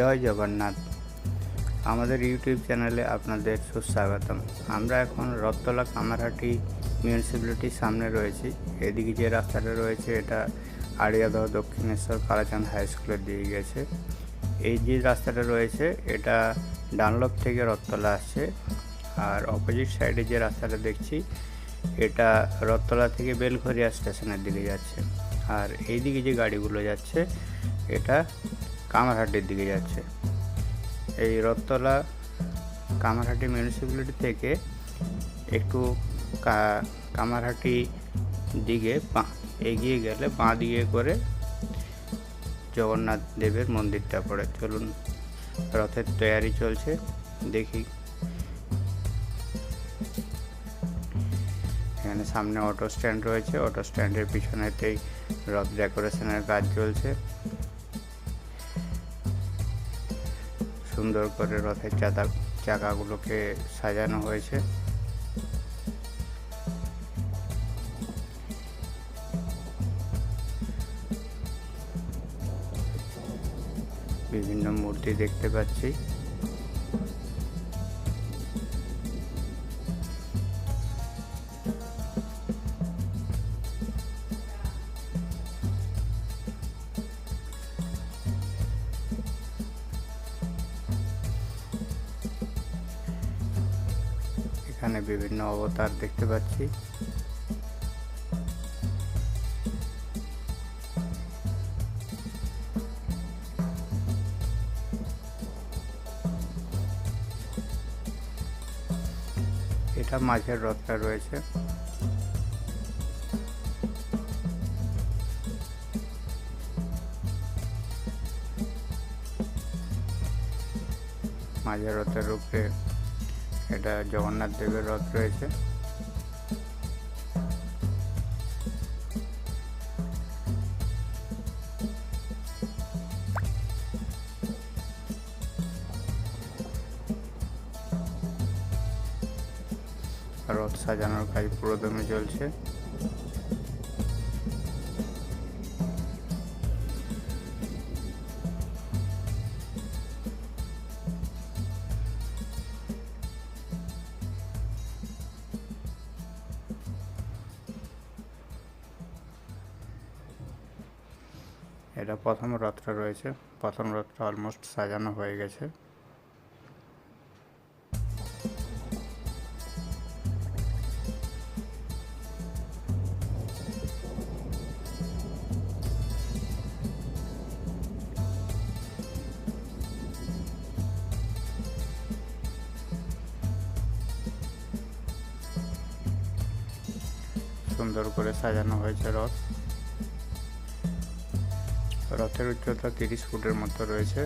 জয় জগন্নাথ। আমাদের ইউটিউব চ্যানেলে আপনাদের সুস্বাগতম। আমরা এখন রথতলা কামারহাটি মিউনিসিপ্যালিটির সামনে রয়েছি। এদিকে যে রাস্তাটা রয়েছে, এটা আড়িয়াদহ দক্ষিণেশ্বর কালাচাঁদ হাই স্কুলের দিকে গেছে। এই যে রাস্তাটা রয়েছে, এটা ডানলপ থেকে রথতলা আসছে। আর অপোজিট সাইডে যে রাস্তাটা দেখছি, এটা রথতলা থেকে বেলঘরিয়া স্টেশনের দিকে যাচ্ছে। আর এইদিকে যে গাড়িগুলো যাচ্ছে, এটা কামারহাটির দিকে যাচ্ছে। এই রথতলা কামারহাটি মিউনিসিপ্যালিটি থেকে একটু কামারহাটি দিকে এগিয়ে গেলে বাঁ দিকে করে জগন্নাথ দেবের মন্দিরটা পড়ে। চলুন রথের তৈয়ারি চলছে, দেখি। এখানে সামনে অটো স্ট্যান্ড রয়েছে, অটো স্ট্যান্ডের পিছনেতেই রথ ডেকোরেশনের কাজ চলছে। সুন্দর করে রথের চাকা চাকাগুলোকে সাজানো হয়েছে। বিভিন্ন মূর্তি দেখতে পাচ্ছি। এখানে বিভিন্ন অবতার দেখতে পাচ্ছি। এটা মাঝের রথটা রয়েছে। মাঝের রথের উপরে এটা জগন্নাথ দেবের রথ রয়েছে। রথ সাজানোর কাজ পুরোদমে চলছে। এটা প্রথম রথটা রয়েছে। প্রথম রথটা অলমোস্ট সাজানো হয়ে গেছে। সুন্দর করে সাজানো হয়েছে রথ। রথের উচ্চতা তিরিশ ফুটের মতো রয়েছে।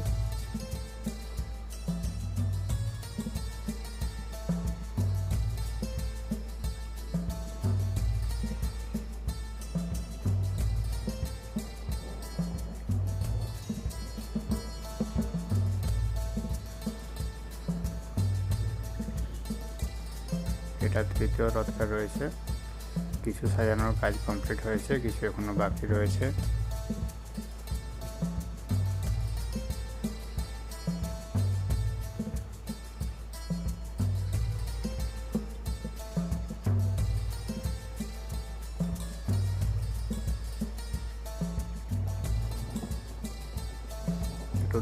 এটা তৃতীয় রথটা রয়েছে। কিছু সাজানোর কাজ কমপ্লিট হয়েছে, কিছু এখনও বাকি রয়েছে।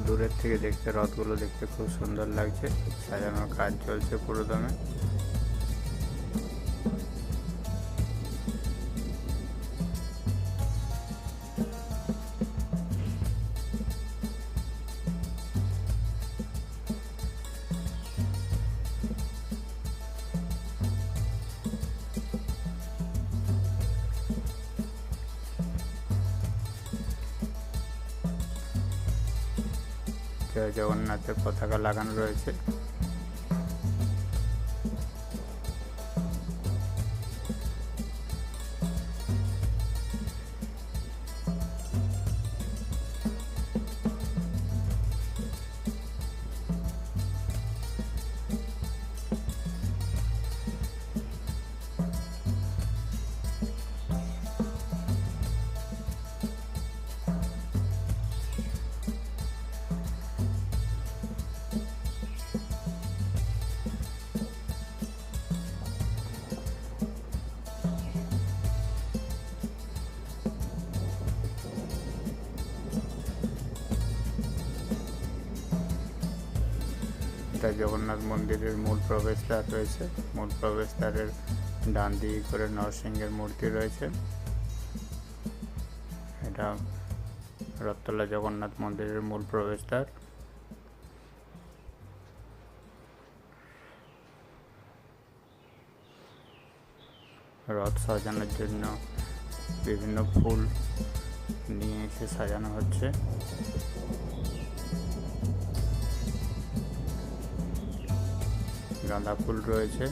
দূরের থেকে দেখতে রথগুলো দেখতে খুব সুন্দর লাগছে। সাজানোর কাজ চলছে পুরো দমে। জয় জগন্নাথের পতাকা লাগানো রয়েছে। এটা জগন্নাথ মন্দিরের মূল প্রবেশদ্বার রয়েছে। মূল প্রবেশদ্বারের ডান দিকে করে নরসিংহের মূর্তি রয়েছে। এটা রথতলা জগন্নাথ মন্দিরের মূল প্রবেশদ্বার। রথ সাজানোর জন্য বিভিন্ন ফুল নিয়ে এসে সাজানো হচ্ছে। গাঁদা ফুল রয়েছে।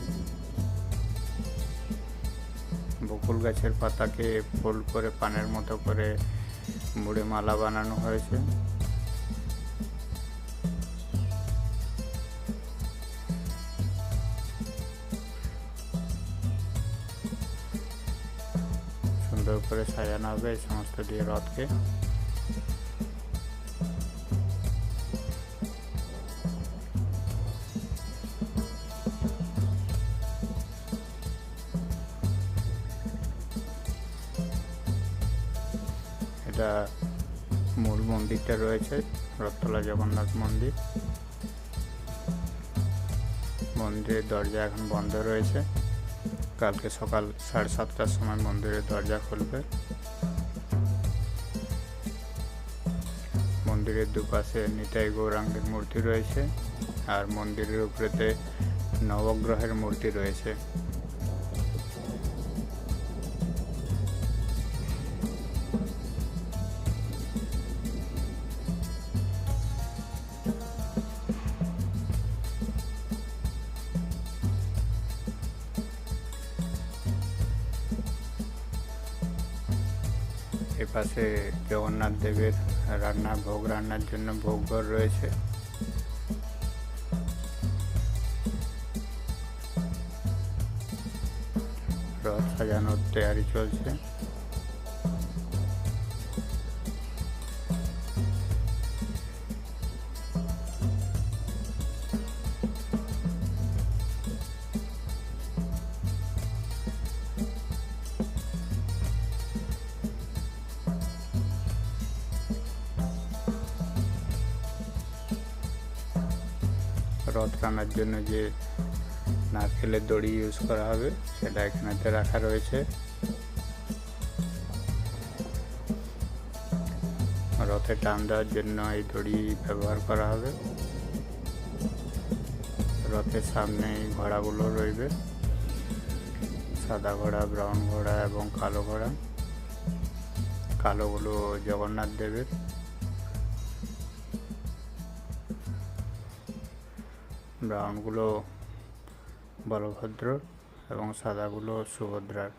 বকুল গাছের পাতাকে ফুল করে, পানের মতো করে মুড়ে মালা বানানো হয়েছে। সুন্দর করে সাজানো হবে এই সমস্ত দিয়ে রথকে। মূল মন্দিরটা রয়েছে, রথতলা জগন্নাথ মন্দির। মন্দিরের দরজা এখন বন্ধ রয়েছে। কালকে সকাল সাড়ে সাতটার সময় মন্দিরের দরজা খুলবে। মন্দিরের দুপাশে নিতাই গৌরাঙ্গের মূর্তি রয়েছে, আর মন্দিরের উপরেতে নবগ্রহের মূর্তি রয়েছে। এপাশে জগন্নাথ দেবের রান্না ভোগ রান্নার জন্য ভোগঘর রয়েছে। রথ সাজানোর তৈয়ারি চলছে। রথ টানার জন্য যে নারকেলের দড়ি ইউজ করা হবে, সেটা এখানেতে রাখা রয়েছে। রথে টান দেওয়ার জন্য এই দড়ি ব্যবহার করা হবে। রথের সামনে এই ঘোড়াগুলো রইবে। সাদা ঘোড়া, ব্রাউন ঘোড়া এবং কালো ঘোড়া। কালোগুলো জগন্নাথ দেবের। ব্রাউনগুলো বলভদ্র এবং সাদাগুলো সুভদ্রার।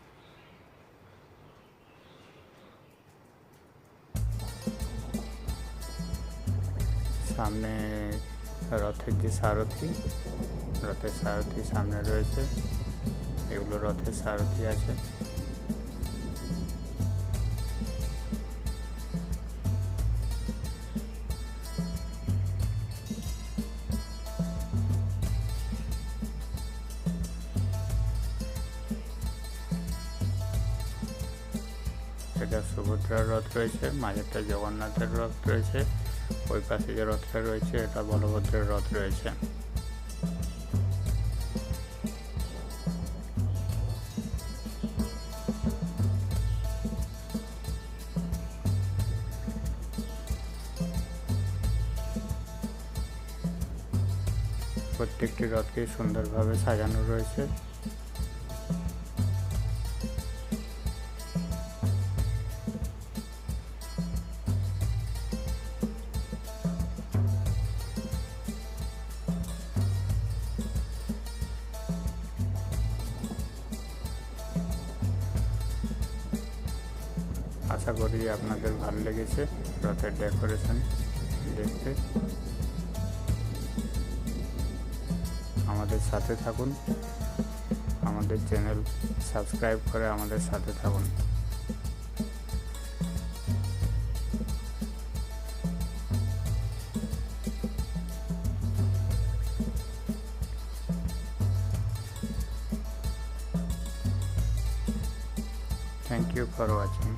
সামনে রথের যে সারথি, রথের সারথি সামনে রয়েছে। এগুলো রথের সারথি আছে। এটা সুভদ্রার রথ রয়েছে মাঝেরটা জগন্নাথের রথ রয়েছে, ওই পাশে যে রথটা রয়েছে এটা বলভদ্রের রথ রয়েছে। প্রত্যেকটি রথকে সুন্দরভাবে সাজানো রয়েছে। করি, আপনাদের ভালো লেগেছে রথের ডেকোরেশন দেখতে। আমাদের সাথে থাকুন, আমাদের চ্যানেল সাবস্ক্রাইব করে আমাদের সাথে থাকুন। Thank you for watching